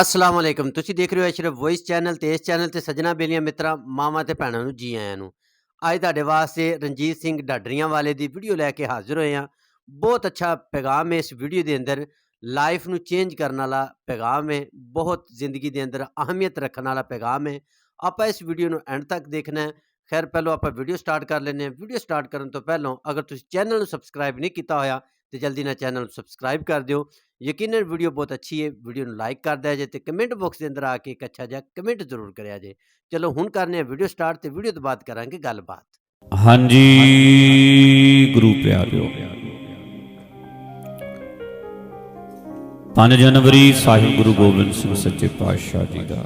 ਅਸਲਾਮ ਅਲੈਕਮ ਤੁਸੀਂ ਦੇਖ ਰਹੇ ਹੋ ਅਸ਼ਰਫ ਵੌਇਸ ਚੈਨਲ ਤੇ ਇਸ ਚੈਨਲ ਤੇ ਸੱਜਣਾ ਬੇਲੀਆਂ ਮਿੱਤਰਾਂ, ਮਾਵਾਂ ਤੇ ਭੈਣਾਂ ਨੂੰ ਜੀ ਆਇਆਂ ਨੂੰ। ਅੱਜ ਤੁਹਾਡੇ ਵਾਸਤੇ ਰਣਜੀਤ ਸਿੰਘ ਡਾਡਰੀਆਂ ਵਾਲੇ ਦੀ ਵੀਡੀਓ ਲੈ ਕੇ ਹਾਜ਼ਰ ਹੋਏ ਹਾਂ। ਬਹੁਤ ਅੱਛਾ ਪੈਗਾਮ ਹੈ ਇਸ ਵੀਡੀਓ ਦੇ ਅੰਦਰ। ਲਾਈਫ ਨੂੰ ਚੇਂਜ ਕਰਨ ਵਾਲਾ ਪੈਗਾਮ ਹੈ। ਬਹੁਤ ਜ਼ਿੰਦਗੀ ਦੇ ਅੰਦਰ ਅਹਿਮੀਅਤ ਰੱਖਣ ਵਾਲਾ ਪੈਗਾਮ ਹੈ। ਆਪਾਂ ਇਸ ਵੀਡੀਓ ਨੂੰ ਐਂਡ ਤੱਕ ਦੇਖਣਾ ਹੈ। ਖੈਰ, ਪਹਿਲਾਂ ਆਪਾਂ ਵੀਡੀਓ ਸਟਾਰਟ ਕਰ ਲੈਂਦੇ ਹਾਂ। ਵੀਡੀਓ ਸਟਾਰਟ ਕਰਨ ਤੋਂ ਪਹਿਲਾਂ ਅਗਰ ਤੁਸੀਂ ਚੈਨਲ ਨੂੰ ਸਬਸਕ੍ਰਾਈਬ ਨਹੀਂ ਕੀਤਾ ਹੋਇਆ, ਤੇ ਜਲਦੀ ਨਾਲ ਚੈਨਲ ਨੂੰ ਸਬਸਕ੍ਰਾਈਬ ਕਰ ਦਿਓ। ਯਕੀਨਨ ਵੀਡੀਓ ਬਹੁਤ ਅੱਛੀ ਹੈ ਵੀਡੀਓ ਨੂੰ ਲਾਈਕ ਕਰ ਦਿਆ ਜੇ ਤੇ ਕਮੈਂਟ ਬਾਕਸ ਦੇ ਅੰਦਰ ਆ ਕੇ ਇੱਕ ਅੱਛਾ ਜਿਹਾ ਕਮੈਂਟ ਜ਼ਰੂਰ ਕਰਿਆ ਜੇ ਚਲੋ ਹੁਣ ਕਰਨੇ ਆ ਵੀਡੀਓ ਸਟਾਰਟ ਤੇ ਵੀਡੀਓ ਤੋਂ ਬਾਅਦ ਕਰਾਂਗੇ ਗੱਲਬਾਤ ਹਾਂਜੀ ਗੁਰੂ ਪਿਆਰਿਓ 5 ਜਨਵਰੀ ਸਾਹਿਬ ਗੁਰੂ ਗੋਬਿੰਦ ਸਿੰਘ ਸੱਚੇ ਪਾਤਸ਼ਾਹ ਜੀ ਦਾ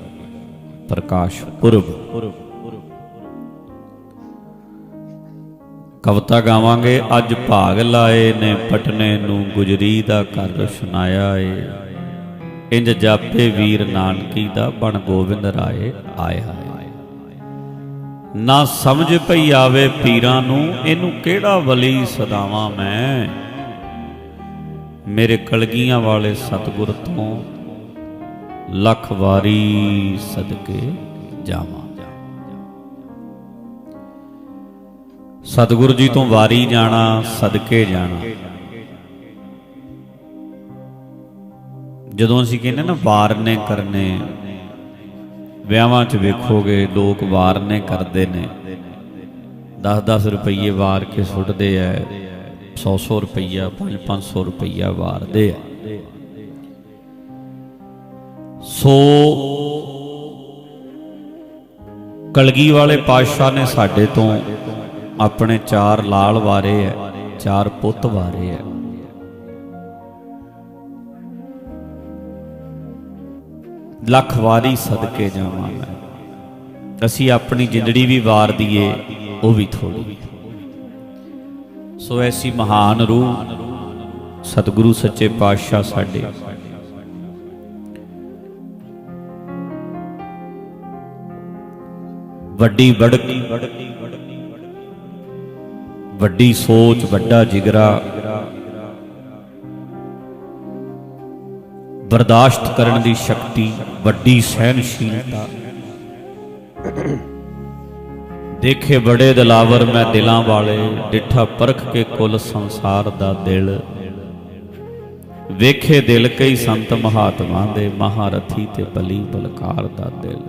ਪ੍ਰਕਾਸ਼ ਪੁਰਬ ਕਵਿਤਾ ਗਾਵਾਂਗੇ, ਅੱਜ ਭਾਗ ਲਾਏ ਨੇ ਪਟਨੇ ਨੂੰ ਗੁਜਰੀ ਦਾ ਕਰ ਸੁਨਾਇਆ ਏ। ਇੰਜ ਜਾਪੇ ਵੀਰ ਨਾਨਕੀ ਦਾ ਬਣ ਗੋਬਿੰਦ ਰਾਏ ਆਇਆ ਏ। ਨਾ ਸਮਝ ਪਈ ਆਵੇ ਪੀਰਾਂ ਨੂੰ, ਇਹਨੂੰ ਕਿਹੜਾ ਵਲੀ ਸਦਾਵਾਂ ਮੈਂ? ਮੇਰੇ ਕਲਗੀਆਂ ਵਾਲੇ ਸਤਿਗੁਰ ਤੋਂ ਲੱਖ ਵਾਰੀ ਸਦਕੇ ਜਾਵਾਂ। ਸਤਿਗੁਰੂ ਜੀ ਤੋਂ ਵਾਰੀ ਜਾਣਾ, ਸਦਕੇ ਜਾਣਾ। ਜਦੋਂ ਅਸੀਂ ਕਹਿੰਦੇ ਨਾ ਵਾਰਨੇ ਕਰਨੇ, ਵਿਆਹਾਂ 'ਚ ਵੇਖੋਗੇ, ਲੋਕ ਵਾਰਨੇ ਕਰਦੇ ਨੇ। 10-10 ਰੁਪਏ ਵਾਰ ਕੇ ਸੁੱਟਦੇ ਐ 100-100 ਰੁਪਈਆ 5-500 ਰੁਪਈਆ ਵਾਰਦੇ ਐ। ਸੋ ਕਲਗੀ ਵਾਲੇ ਪਾਤਸ਼ਾਹ ਨੇ ਸਾਡੇ ਤੋਂ ਆਪਣੇ ਚਾਰ ਲਾਲ ਵਾਰੇ ਐ, ਚਾਰ ਪੁੱਤ ਵਾਰੇ ਐ। ਲੱਖ ਵਾਰੀ ਸਦਕੇ ਜਾਵਾਂ ਮੈਂ। ਅਸੀਂ ਆਪਣੀ ਜਿੰਦੜੀ ਵੀ ਵਾਰ ਦਈਏ ਉਹ ਵੀ ਥੋੜੀ ਸੋ ਐਸੀ ਮਹਾਨ ਰੂਹ ਸਤਿਗੁਰੂ ਸੱਚੇ ਪਾਤਸ਼ਾਹ ਸਾਡੇ। ਵੱਡੀ ਬੜਕੀ ਵੱਡੀ ਸੋਚ, ਵੱਡਾ ਜਿਗਰਾ। ਬਰਦਾਸ਼ਤ ਕਰਨ ਦੀ ਸ਼ਕਤੀ, ਵੱਡੀ ਸਹਿਨਸ਼ੀਲਤਾ ਦੇਖੇ ਬੜੇ ਦਿਲਾਵਰ ਮੈਂ ਦਿਲਾਂ ਵਾਲੇ, ਡਿਠਾ ਪਰਖ ਕੇ ਕੁੱਲ ਸੰਸਾਰ ਦਾ ਦਿਲ। ਵੇਖੇ ਦਿਲ ਕਈ ਸੰਤ ਮਹਾਤਮਾ ਦੇ, ਮਹਾਰਥੀ ਤੇ ਬਲੀ ਬਲਕਾਰ ਦਾ ਦਿਲ।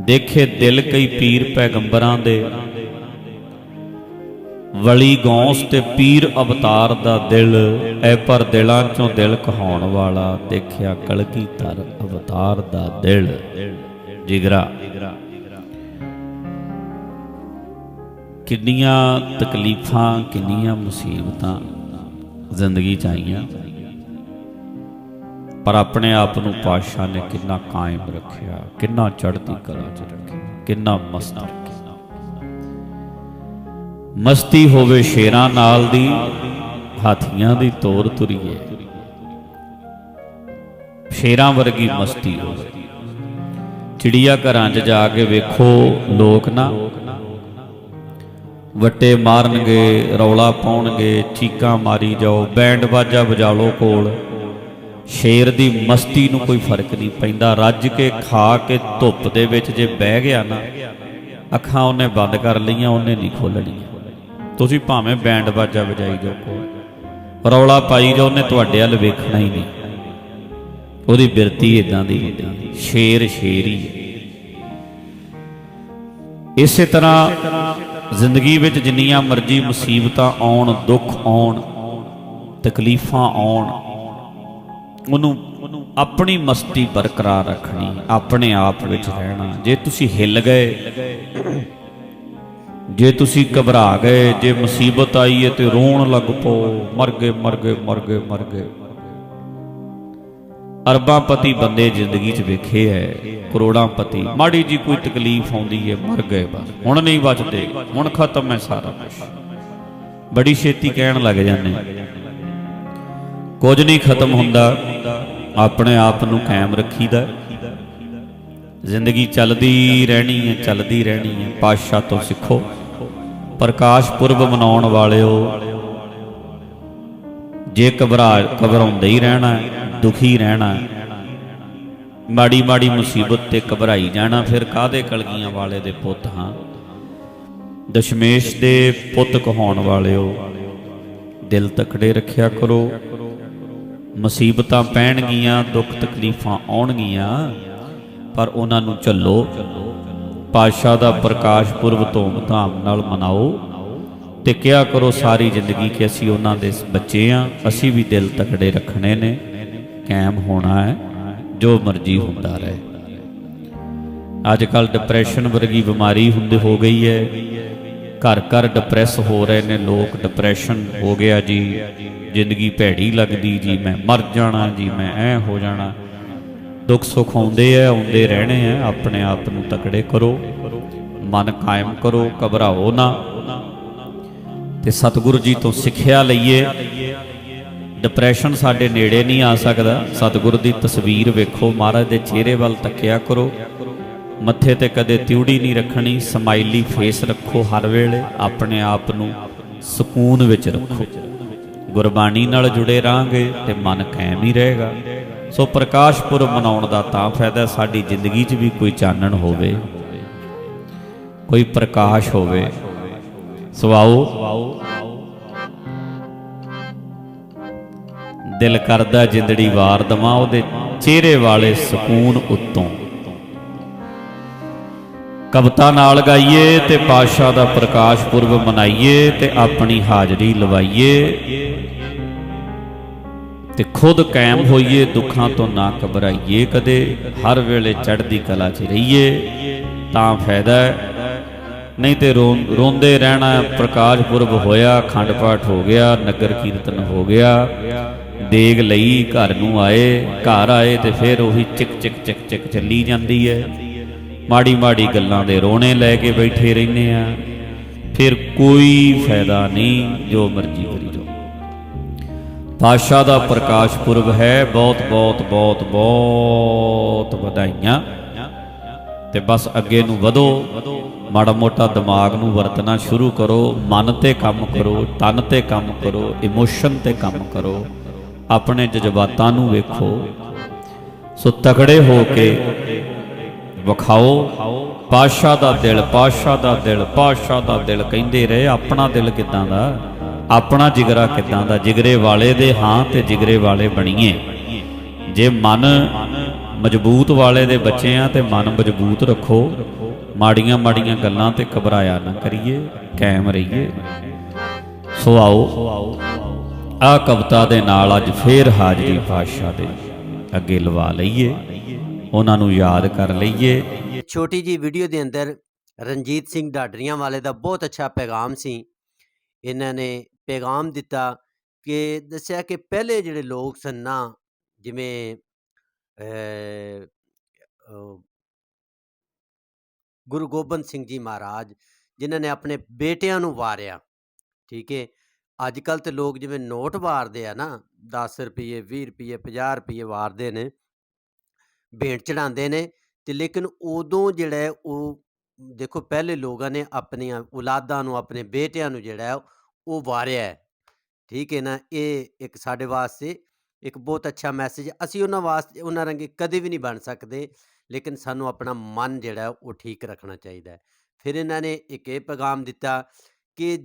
ਦੇਖੇ ਦਿਲ ਕਈ ਪੀਰ ਪੈਗੰਬਰਾਂ ਦੇ ਵਲੀ ਗੌਂਸ ਤੇ ਪੀਰ ਅਵਤਾਰ ਦਾ ਦਿਲ, ਐ ਪਰ ਦਿਲਾਂ ਚੋਂ ਦਿਲ ਕਹਾਉਣ ਵਾਲਾ ਦੇਖਿਆ ਕਲਗੀ ਧਰ ਅਵਤਾਰ ਦਾ ਦਿਲ। ਜਿਗਰਾ। ਕਿੰਨੀਆਂ ਤਕਲੀਫਾਂ, ਕਿੰਨੀਆਂ ਮੁਸੀਬਤਾਂ ਜ਼ਿੰਦਗੀ ਚ ਆਈਆਂ। ਪਰ ਆਪਣੇ ਆਪ ਨੂੰ ਪਾਤਸ਼ਾਹ ਨੇ ਕਿੰਨਾ ਕਾਇਮ ਰੱਖਿਆ, ਕਿੰਨਾ ਚੜ੍ਹਦੀ ਕਲਾ ਚ ਰੱਖਿਆ, ਕਿੰਨਾ ਮਸਤ ਰੱਖਿਆ। ਮਸਤੀ ਹੋਵੇ ਸ਼ੇਰਾਂ ਨਾਲ ਦੀ, ਹਾਥੀਆਂ ਦੀ ਤੋਰ ਤੁਰੀਏ। ਸ਼ੇਰਾਂ ਵਰਗੀ ਮਸਤੀ ਹੋਵੇ। ਚਿੜੀਆ ਘਰਾਂ 'ਚ ਜਾ ਕੇ ਵੇਖੋ ਲੋਕ ਨਾ। ਵੱਟੇ ਮਾਰਨਗੇ, ਰੌਲਾ ਪਾਉਣਗੇ, ਚੀਕਾਂ ਮਾਰੀ ਜਾਓ, ਬੈਂਡ ਬਾਜਾ ਵਜਾ ਲਓ ਕੋਲ। ਸ਼ੇਰ ਦੀ ਮਸਤੀ ਨੂੰ ਕੋਈ ਫ਼ਰਕ ਨਹੀਂ ਪੈਂਦਾ। ਰੱਜ ਕੇ ਖਾ ਕੇ ਧੁੱਪ ਦੇ ਵਿੱਚ ਜੇ ਬਹਿ ਗਿਆ ਨਾ, ਅੱਖਾਂ ਉਹਨੇ ਬੰਦ ਕਰ ਲਈਆਂ, ਉਹਨੇ ਨਹੀਂ ਖੋਲਣੀਆਂ ਤੁਸੀਂ ਭਾਵੇਂ ਬੈਂਡ ਬਾਜਾ ਵਜਾਈ ਜਾਓ। ਕੋਲ ਰੌਲਾ ਪਾਈ ਜਾਓ, ਉਹਨੇ ਤੁਹਾਡੇ ਵੱਲ ਵੇਖਣਾ ਹੀ ਨਹੀਂ। ਉਹਦੀ ਬਿਰਤੀ ਇਦਾਂ ਦੀ ਹੁੰਦੀ। ਸ਼ੇਰ ਸ਼ੇਰ ਹੀ। ਇਸੇ ਤਰ੍ਹਾਂ ਜ਼ਿੰਦਗੀ ਵਿੱਚ ਜਿੰਨੀਆਂ ਮਰਜ਼ੀ ਮੁਸੀਬਤਾਂ ਆਉਣ, ਦੁੱਖ ਆਉਣ, ਤਕਲੀਫਾਂ ਆਉਣ, ਉਹਨੂੰ ਆਪਣੀ ਮਸਤੀ ਬਰਕਰਾਰ ਰੱਖਣੀ, ਆਪਣੇ ਆਪ ਵਿੱਚ ਰਹਿਣਾ। ਜੇ ਤੁਸੀਂ ਹਿੱਲ ਗਏ ਜੇ ਤੁਸੀਂ ਘਬਰਾ ਗਏ, ਜੇ ਮੁਸੀਬਤ ਆਈ ਹੈ ਤੇ ਰੋਣ ਲੱਗ ਪੋ ਮਰ ਗਏ ਮਰ ਗਏ ਮਰ ਗਏ ਮਰ ਗਏ ਅਰਬਾਂ ਪਤੀ ਬੰਦੇ ਜ਼ਿੰਦਗੀ 'ਚ ਵੇਖੇ ਐ, ਕਰੋੜਾਂ ਪਤੀ। ਮਾੜੀ ਜੀ ਕੋਈ ਤਕਲੀਫ ਆਉਂਦੀ ਹੈ, ਮਰ ਗਏ ਬਸ। ਹੁਣ ਨਹੀਂ ਬਚਦੇ ਹੁਣ ਖਤਮ ਹੈ ਸਾਰਾ ਕੁਝ ਬੜੀ ਛੇਤੀ ਕਹਿਣ ਲੱਗ ਜਾਂਦੇ। ਕੁਝ ਨਹੀਂ ਖਤਮ ਹੁੰਦਾ, ਆਪਣੇ ਆਪ ਨੂੰ ਕਾਇਮ ਰੱਖੀਦਾ। ਜ਼ਿੰਦਗੀ ਚੱਲਦੀ ਰਹਿਣੀ ਹੈ ਚੱਲਦੀ ਰਹਿਣੀ ਹੈ ਪਾਤਸ਼ਾਹ ਤੋਂ ਸਿੱਖੋ। ਪ੍ਰਕਾਸ਼ ਪੁਰਬ ਮਨਾਉਣ ਵਾਲਿਓ, ਜੇ ਘਬਰਾ, ਘਬਰਾਉਂਦੇ ਹੀ ਰਹਿਣਾ, ਦੁਖੀ ਰਹਿਣਾ ਮਾੜੀ ਮਾੜੀ ਮੁਸੀਬਤ ਤੇ ਘਬਰਾਈ ਜਾਣਾ ਫਿਰ ਕਾਦੇ ਕਲਗੀਆਂ ਵਾਲੇ ਦੇ ਪੁੱਤ ਹਾਂ? ਦਸ਼ਮੇਸ਼ ਦੇ ਪੁੱਤ ਕਹਾਉਣ ਵਾਲਿਓ, ਦਿਲ ਤਕੜੇ ਰੱਖਿਆ ਕਰੋ। ਮੁਸੀਬਤਾਂ ਪੈਣਗੀਆਂ, ਦੁੱਖ ਤਕਲੀਫਾਂ ਆਉਣਗੀਆਂ, ਪਰ ਉਹਨਾਂ ਨੂੰ ਝੱਲੋ। ਪਾਤਸ਼ਾਹ ਦਾ ਪ੍ਰਕਾਸ਼ ਪੁਰਬ ਧੂਮ-ਧਾਮ ਨਾਲ ਮਨਾਓ ਤੇ ਕਿਹਾ ਕਰੋ ਸਾਰੀ ਜ਼ਿੰਦਗੀ ਕਿ ਅਸੀਂ ਉਹਨਾਂ ਦੇ ਬੱਚੇ ਆ, ਅਸੀਂ ਵੀ ਦਿਲ ਤਕੜੇ ਰੱਖਣੇ ਨੇ ਕਾਇਮ ਹੋਣਾ ਹੈ, ਜੋ ਮਰਜ਼ੀ ਹੁੰਦਾ ਰਹੇ। ਅੱਜ ਕੱਲ ਡਿਪਰੈਸ਼ਨ ਵਰਗੀ ਬਿਮਾਰੀ ਹੁੰਦੀ ਹੋ ਗਈ ਹੈ ਘਰ ਘਰ ਡਿਪਰੈਸ ਹੋ ਰਹੇ ਨੇ ਲੋਕ ਡਿਪਰੈਸ਼ਨ ਹੋ ਗਿਆ ਜੀ, ਜ਼ਿੰਦਗੀ ਭੈੜੀ ਲੱਗਦੀ ਜੀ, ਮੈਂ ਮਰ ਜਾਣਾ ਜੀ, ਮੈਂ ਐ ਹੋ ਜਾਣਾ। ਦੁੱਖ ਸੁੱਖ ਆਉਂਦੇ ਆ, ਆਉਂਦੇ ਰਹਿਣੇ ਆ, ਆਪਣੇ ਆਪ ਨੂੰ ਤਕੜੇ ਕਰੋ, ਮਨ ਕਾਇਮ ਕਰੋ, ਘਬਰਾਓ ਨਾ। ਤੇ ਸਤਿਗੁਰੂ ਜੀ ਤੋਂ ਸਿੱਖਿਆ ਲਈਏ। ਡਿਪਰੈਸ਼ਨ ਸਾਡੇ ਨੇੜੇ ਨਹੀਂ ਆ ਸਕਦਾ। ਸਤਿਗੁਰੂ ਦੀ ਤਸਵੀਰ ਵੇਖੋ, ਮਹਾਰਾਜ ਦੇ ਚਿਹਰੇ ਵੱਲ ਤੱਕਿਆ ਕਰੋ। ਮੱਥੇ ਤੇ ਕਦੇ ਤਿਉੜੀ ਨਹੀਂ ਰੱਖਣੀ, ਸਮਾਈਲੀ ਫੇਸ ਰੱਖੋ ਹਰ ਵੇਲੇ, ਆਪਣੇ ਆਪ ਨੂੰ ਸਕੂਨ ਵਿੱਚ ਰੱਖੋ। ਗੁਰਬਾਣੀ ਨਾਲ ਜੁੜੇ ਰਾਂਗੇ ਤੇ ਮਨ ਕਾਇਮ ਹੀ ਰਹੇਗਾ। ਸੋ ਪ੍ਰਕਾਸ਼ ਪੁਰਬ ਮਨਾਉਣ ਦਾ ਤਾਂ ਫਾਇਦਾ ਸਾਡੀ ਜ਼ਿੰਦਗੀ 'ਚ ਵੀ ਕੋਈ ਚਾਨਣ ਹੋਵੇ, ਕੋਈ ਪ੍ਰਕਾਸ਼ ਹੋਵੇ। ਸੋ ਆਓ। ਦਿਲ ਕਰਦਾ ਜਿੰਦੜੀ ਵਾਰ ਦਵਾਂ ਉਹਦੇ ਚਿਹਰੇ ਵਾਲੇ ਸਕੂਨ ਉੱਤੋਂ। ਕਵਿਤਾ ਨਾਲ ਗਾਈਏ ਤੇ ਪਾਤਸ਼ਾਹ ਦਾ ਪ੍ਰਕਾਸ਼ ਪੁਰਬ ਮਨਾਈਏ ਤੇ ਆਪਣੀ ਹਾਜ਼ਰੀ ਲਵਾਈਏ। ਤੇ ਖੁਦ ਕਾਇਮ ਹੋਈਏ, ਦੁੱਖਾਂ ਤੋਂ ਨਾ ਘਬਰਾਈਏ ਕਦੇ, ਹਰ ਵੇਲੇ ਚੜ੍ਹਦੀ ਕਲਾ 'ਚ ਰਹੀਏ, ਤਾਂ ਫਾਇਦਾ ਨਹੀਂ ਤੇ ਰੋਂ- ਰੋਂਦੇ ਰਹਿਣਾ ਪ੍ਰਕਾਸ਼ ਪੁਰਬ ਹੋਇਆ ਅਖੰਡ ਪਾਠ ਹੋ ਗਿਆ, ਨਗਰ ਕੀਰਤਨ ਹੋ ਗਿਆ। ਦੇਗ ਲਈ ਘਰ ਨੂੰ ਆਏ, ਘਰ ਆਏ ਤੇ ਫਿਰ ਉਹੀ ਚਿਕ ਚਿਕ ਚਿਕ ਚਿਕ ਚੱਲੀ ਜਾਂਦੀ ਹੈ। ਮਾੜੀ ਮਾੜੀ ਗੱਲਾਂ ਦੇ ਰੋਣੇ ਲੈ ਕੇ ਬੈਠੇ ਰਹਿੰਦੇ ਆ ਫਿਰ ਕੋਈ ਫਾਇਦਾ ਨਹੀਂ, ਜੋ ਮਰਜ਼ੀ ਕਰੀ ਜਾਓ ਪਾਤਸ਼ਾਹ ਦਾ ਪ੍ਰਕਾਸ਼ ਪੁਰਬ ਹੈ। ਬਹੁਤ ਬਹੁਤ ਬਹੁਤ ਬਹੁਤ ਵਧਾਈਆਂ। ਤੇ ਬਸ ਅੱਗੇ ਨੂੰ ਵਧੋ। ਮਾੜਾ ਮੋਟਾ ਦਿਮਾਗ ਨੂੰ ਵਰਤਣਾ ਸ਼ੁਰੂ ਕਰੋ। ਮਨ ਤੇ ਕੰਮ ਕਰੋ। ਤਨ ਤੇ ਕੰਮ ਕਰੋ। ਇਮੋਸ਼ਨ ਤੇ ਕੰਮ ਕਰੋ। ਆਪਣੇ ਜਜ਼ਬਾਤਾਂ ਨੂੰ ਵੇਖੋ। ਸੋ ਤਕੜੇ ਹੋ ਕੇ ਵਿਖਾਓ। ਪਾਸ਼ਾ ਦਾ ਦਿਲ ਪਾਸ਼ਾ ਦਾ ਦਿਲ ਪਾਸ਼ਾ ਦਾ ਦਿਲ ਕਹਿੰਦੇ ਰਹੇ। ਆਪਣਾ ਦਿਲ ਕਿਦਾਂ ਦਾ? ਆਪਣਾ ਜਿਗਰਾ ਕਿਦਾਂ ਦਾ? ਜਿਗਰੇ ਵਾਲੇ ਦੇ ਹਾਂ ਤੇ ਜਿਗਰੇ ਵਾਲੇ ਬਣੀਏ। ਜੇ ਮਨ ਮਜ਼ਬੂਤ ਵਾਲੇ ਦੇ ਬੱਚੇ ਆ ਤੇ ਮਨ ਮਜ਼ਬੂਤ ਰੱਖੋ। ਮਾੜੀਆਂ ਮਾੜੀਆਂ ਗੱਲਾਂ ਤੇ ਘਬਰਾਇਆ ਨਾ ਕਰੀਏ, ਕਾਇਮ ਰਹੀਏ। ਸੋ ਆਓ ਆ ਕਵਿਤਾ ਦੇ ਨਾਲ ਅੱਜ ਫੇਰ ਹਾਜ਼ਰੀ ਪਾਤਸ਼ਾਹ ਦੇ ਅੱਗੇ ਲਵਾ ਲਈਏ। ਉਹਨਾਂ ਨੂੰ ਯਾਦ ਕਰ ਲਈਏ। ਛੋਟੀ ਜੀ ਵੀਡੀਓ ਦੇ ਅੰਦਰ ਰਣਜੀਤ ਸਿੰਘ ਢਾਡਰੀਆਂ ਵਾਲੇ ਦਾ ਬਹੁਤ ਅੱਛਾ ਪੈਗਾਮ ਸੀ। ਇਹਨਾਂ ਨੇ ਪੈਗਾਮ ਦਿੱਤਾ ਕਿ ਦੱਸਿਆ ਕਿ ਪਹਿਲੇ ਜਿਹੜੇ ਲੋਕ ਸਨ ਨਾ, ਜਿਵੇਂ ਗੁਰੂ ਗੋਬਿੰਦ ਸਿੰਘ ਜੀ ਮਹਾਰਾਜ, ਜਿਨ੍ਹਾਂ ਨੇ ਆਪਣੇ ਬੇਟਿਆਂ ਨੂੰ ਵਾਰਿਆ, ਠੀਕ ਹੈ ਅੱਜ ਕੱਲ ਤੇ ਲੋਕ ਜਿਵੇਂ ਨੋਟ ਵਾਰਦੇ ਆ ਨਾ 10 ਰੁਪਏ 20 ਰੁਪਏ 50 ਰੁਪਏ ਵਾਰਦੇ ਨੇ, ਭੇਂਟ ਚੜਾਉਂਦੇ ਨੇ ਤੇ ਲੇਕਿਨ ਉਦੋਂ ਜਿਹੜਾ ਉਹ ਦੇਖੋ ਪਹਿਲੇ ਲੋਕਾਂ ਨੇ ਆਪਣੀਆਂ ਔਲਾਦਾਂ ਨੂੰ, ਆਪਣੇ ਬੇਟਿਆਂ ਨੂੰ ਜਿਹੜਾ ਉਹ ਵਾਰਿਆ ਹੈ। ਠੀਕ ਹੈ ਨਾ ਇਹ ਇੱਕ ਸਾਡੇ ਵਾਸਤੇ ਇੱਕ ਬਹੁਤ ਅੱਛਾ ਮੈਸੇਜ ਅਸੀਂ ਉਹਨਾਂ ਵਾਸਤੇ ਉਹਨਾਂ ਰੰਗੇ ਕਦੇ ਵੀ ਨਹੀਂ ਬਣ ਸਕਦੇ ਲੇਕਿਨ ਸਾਨੂੰ ਆਪਣਾ ਮਨ ਜਿਹੜਾ ਹੈ ਉਹ ਠੀਕ ਰੱਖਣਾ ਚਾਹੀਦਾ ਹੈ। ਫਿਰ ਇਹਨਾਂ ਨੇ ਇੱਕ ਇਹ ਪੈਗਾਮ ਦਿੱਤਾ ਕਿ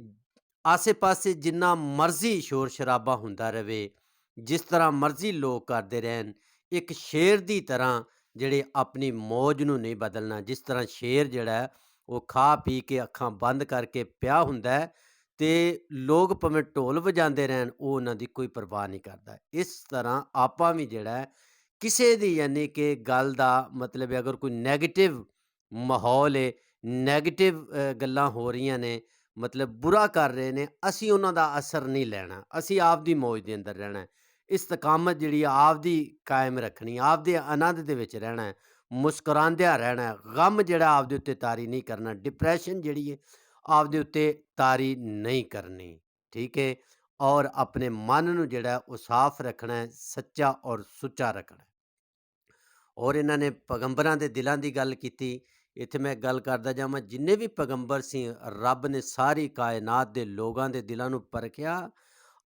ਆਸੇ-ਪਾਸੇ ਜਿੰਨਾ ਮਰਜ਼ੀ ਸ਼ੋਰ ਸ਼ਰਾਬਾ ਹੁੰਦਾ ਰਹੇ ਜਿਸ ਤਰ੍ਹਾਂ ਮਰਜ਼ੀ ਲੋਕ ਕਰਦੇ ਰਹਿਣ ਇੱਕ ਸ਼ੇਰ ਦੀ ਤਰ੍ਹਾਂ ਜਿਹੜੇ ਆਪਣੀ ਮੌਜ ਨੂੰ ਨਹੀਂ ਬਦਲਣਾ ਜਿਸ ਤਰ੍ਹਾਂ ਸ਼ੇਰ ਜਿਹੜਾ ਹੈ, ਉਹ ਖਾ ਪੀ ਕੇ ਅੱਖਾਂ ਬੰਦ ਕਰਕੇ ਪਿਆ ਹੁੰਦਾ ਹੈ ਤੇ ਲੋਕ ਭਾਵੇਂ ਢੋਲ ਵਜਾਉਂਦੇ ਰਹਿਣ ਉਹ ਉਹਨਾਂ ਦੀ ਕੋਈ ਪਰਵਾਹ ਨਹੀਂ ਕਰਦਾ ਇਸ ਤਰ੍ਹਾਂ ਆਪਾਂ ਵੀ ਜਿਹੜਾ ਹੈ, ਕਿਸੇ ਦੀ ਯਾਨੀ ਕਿ ਗੱਲ ਦਾ ਮਤਲਬ ਹੈ ਅਗਰ ਕੋਈ 네ਗੇਟਿਵ ਮਾਹੌਲ ਹੈ 네ਗੇਟਿਵ ਗੱਲਾਂ ਹੋ ਰਹੀਆਂ ਨੇ ਮਤਲਬ ਬੁਰਾ ਕਰ ਰਹੇ ਨੇ ਅਸੀਂ ਉਹਨਾਂ ਦਾ ਅਸਰ ਨਹੀਂ ਲੈਣਾ ਅਸੀਂ ਆਪਦੀ ਮੌਜ ਦੇ ਅੰਦਰ ਰਹਿਣਾ ਹੈ। ਇਸਤਕਾਮਤ ਜਿਹੜੀ ਆ ਆਪਦੀ ਕਾਇਮ ਰੱਖਣੀ ਆਪਦੇ ਆਨੰਦ ਦੇ ਵਿੱਚ ਰਹਿਣਾ ਹੈ, ਮੁਸਕਰਾਉਂਦਿਆਂ ਰਹਿਣਾ ਹੈ, ਗਮ ਜਿਹੜਾ ਆਪਦੇ ਉੱਤੇ ਤਾਰੀ ਨਹੀਂ ਕਰਨਾ ਡਿਪਰੈਸ਼ਨ ਜਿਹੜੀ ਹੈ ਆਪਦੇ ਉੱਤੇ ਤਾਰੀ ਨਹੀਂ ਕਰਨੀ, ਠੀਕ ਹੈ ਔਰ ਆਪਣੇ ਮਨ ਨੂੰ ਜਿਹੜਾ ਉਹ ਸਾਫ਼ ਰੱਖਣਾ ਹੈ, ਸੱਚਾ ਔਰ ਸੁੱਚਾ ਰੱਖਣਾ ਔਰ ਇਹਨਾਂ ਨੇ ਪੈਗੰਬਰਾਂ ਦੇ ਦਿਲਾਂ ਦੀ ਗੱਲ ਕੀਤੀ। ਇੱਥੇ ਮੈਂ ਗੱਲ ਕਰਦਾ ਜਾਵਾਂ, ਜਿੰਨੇ ਵੀ ਪੈਗੰਬਰ ਸੀ, ਰੱਬ ਨੇ ਸਾਰੀ ਕਾਇਨਾਤ ਦੇ ਲੋਕਾਂ ਦੇ ਦਿਲਾਂ ਨੂੰ ਪਰਖਿਆ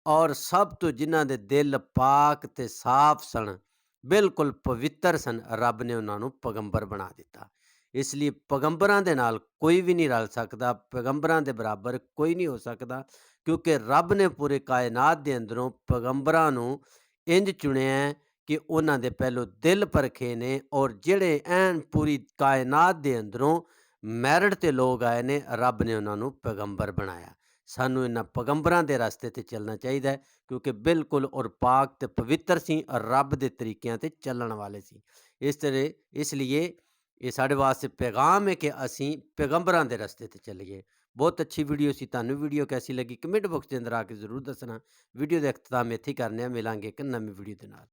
ਔਰ ਸਭ ਤੋਂ ਜਿਨ੍ਹਾਂ ਦੇ ਦਿਲ ਪਾਕ ਤੇ ਸਾਫ਼ ਸਨ, ਬਿਲਕੁਲ ਪਵਿੱਤਰ ਸਨ, ਰੱਬ ਨੇ ਉਹਨਾਂ ਨੂੰ ਪੈਗੰਬਰ ਬਣਾ ਦਿੱਤਾ। ਇਸ ਲਈ ਪੈਗੰਬਰਾਂ ਦੇ ਨਾਲ ਕੋਈ ਵੀ ਨਹੀਂ ਰਲ ਸਕਦਾ, ਪੈਗੰਬਰਾਂ ਦੇ ਬਰਾਬਰ ਕੋਈ ਨਹੀਂ ਹੋ ਸਕਦਾ, ਕਿਉਂਕਿ ਰੱਬ ਨੇ ਪੂਰੇ ਕਾਇਨਾਤ ਦੇ ਅੰਦਰੋਂ ਪੈਗੰਬਰਾਂ ਨੂੰ ਇੰਜ ਚੁਣਿਆ ਕਿ ਉਹਨਾਂ ਦੇ ਪਹਿਲੋਂ ਦਿਲ ਪਰਖੇ ਨੇ ਔਰ ਜਿਹੜੇ ਐਨ ਪੂਰੀ ਕਾਇਨਾਤ ਦੇ ਅੰਦਰੋਂ ਮੈਰਿਟ ਤੇ ਲੋਕ ਆਏ ਨੇ, ਰੱਬ ਨੇ ਉਹਨਾਂ ਨੂੰ ਪੈਗੰਬਰ ਬਣਾਇਆ। ਸਾਨੂੰ ਇਹਨਾਂ ਪੈਗੰਬਰਾਂ ਦੇ ਰਸਤੇ ਤੇ ਚੱਲਣਾ ਚਾਹੀਦਾ ਹੈ, ਕਿਉਂਕਿ ਬਿਲਕੁਲ ਔਰ ਪਾਕ ਤੇ ਪਵਿੱਤਰ ਸੀ ਔਰ ਰੱਬ ਦੇ ਤਰੀਕਿਆਂ ਤੇ ਚੱਲਣ ਵਾਲੇ ਸੀ। ਇਸ ਤਰ੍ਹਾਂ ਇਸ ਲਈ ਇਹ ਸਾਡੇ ਵਾਸਤੇ ਪੈਗਾਮ ਹੈ ਕਿ ਅਸੀਂ ਪੈਗੰਬਰਾਂ ਦੇ ਰਸਤੇ ਤੇ ਚੱਲੀਏ। ਬਹੁਤ ਅੱਛੀ ਵੀਡੀਓ ਸੀ, ਤੁਹਾਨੂੰ ਵੀਡੀਓ ਕੈਸੀ ਲੱਗੀ ਕਮੈਂਟ ਬਾਕਸ ਦੇ ਅੰਦਰ ਆ ਕੇ ਜ਼ਰੂਰ ਦੱਸਣਾ। ਵੀਡੀਓ ਦਾ ਇਖਤਤਾਮ ਇੱਥੇ ਹੀ ਕਰਨੇ ਆ ਮਿਲਾਂਗੇ ਇੱਕ ਨਵੀਂ ਵੀਡੀਓ ਦੇ ਨਾਲ।